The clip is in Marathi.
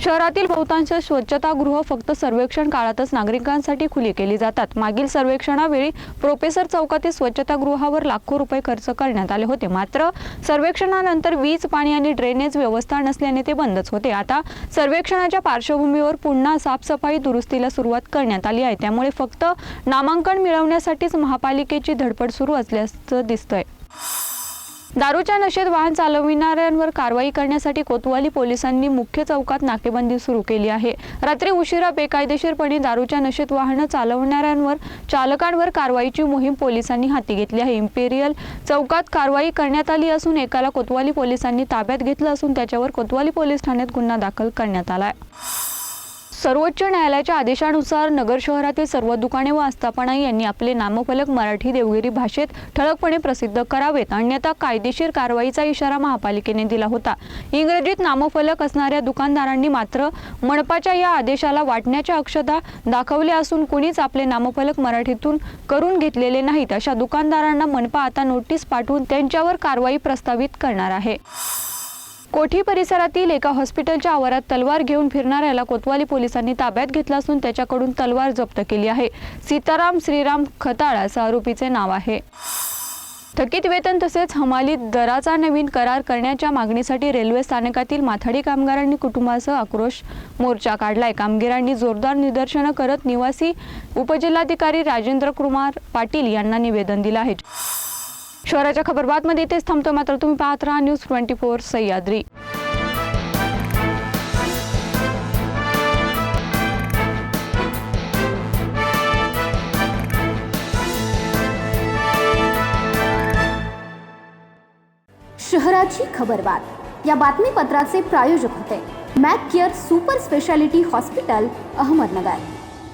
शहरातील बहुतांश स्वच्छतागृह फक्त सर्वेक्षण काळातच नागरिकांसाठी खुली केली जातात. मागील सर्वेक्षणावेळी प्रोफेसर चौकातील स्वच्छतागृहावर लाखो रुपये खर्च करण्यात आले होते. मात्र सर्वेक्षणानंतर वीज पाणी आणि ड्रेनेज व्यवस्था नसल्याने ते बंदच होते. आता सर्वेक्षणाच्या पार्श्वभूमीवर पुन्हा साफसफाई दुरुस्तीला सुरुवात करण्यात आली आहे. त्यामुळे फक्त नामांकन मिळवण्यासाठीच महापालिकेची धडपड सुरू असल्याचं दिसतंय. दारूच्या नशेत वाहन चालविणाऱ्यांवर कारवाई करण्यासाठी कोतवाली पोलिसांनी मुख्य चौकात नाकेबंदी सुरू केली आहे. रात्री उशिरा बेकायदेशीरपणे दारूच्या नशेत वाहनं चालवणाऱ्यांवर चालकांवर कारवाईची मोहीम पोलिसांनी हाती घेतली आहे. इम्पेरियल चौकात कारवाई करण्यात आली असून एकाला कोतवाली पोलिसांनी ताब्यात घेतलं असून त्याच्यावर कोतवाली पोलीस ठाण्यात गुन्हा दाखल करण्यात आला आहे. सर्वोच्च न्यायालयाच्या आदेशानुसार नगर शहरातील सर्व दुकाने व आस्थापना यांनी आपले नामफलक मराठी देवगिरी भाषेत ठळकपणे प्रसिद्ध करावेत. अन्यथा कायदेशीर कारवाईचा इशारा महापालिकेने दिला होता. इंग्रजीत नामफलक असणाऱ्या दुकानदारांनी मात्र मनपाच्या या आदेशाला वाटण्याच्या अक्षता दाखवल्या असून कुणीच आपले नामफलक मराठीतून करून घेतलेले नाहीत अशा दुकानदारांना मनपा आता नोटीस पाठवून त्यांच्यावर कारवाई प्रस्तावित करणार आहे. कोठी परिसरातील एका हॉस्पिटलच्या आवारात तलवार घेऊन फिरणाऱ्याला कोतवाली पोलिसांनी ताब्यात घेतला असून त्याच्याकडून तलवार जप्त केली आहे. सीताराम श्रीराम खताळ असं आरोपीचे नाव आहे. थकीत वेतन तसेच हमाली दराचा नवीन करार करण्याच्या मागणीसाठी रेल्वे स्थानकातील माथाडी कामगारांनी कुटुंबासह आक्रोश मोर्चा काढलाय. कामगिरांनी जोरदार निदर्शनं करत निवासी उपजिल्हाधिकारी राजेंद्र कुमार पाटील यांना निवेदन दिलं आहे. शहराच्या खबरबातमध्ये इथेच थांबतो. मात्र तुम्ही पाहत राहा न्यूज ट्वेंटी फोर सह्याद्री. शहराची खबरबात. या बातमीपत्राचे प्रायोजक होते Mac care super speciality hospital Ahmednagar.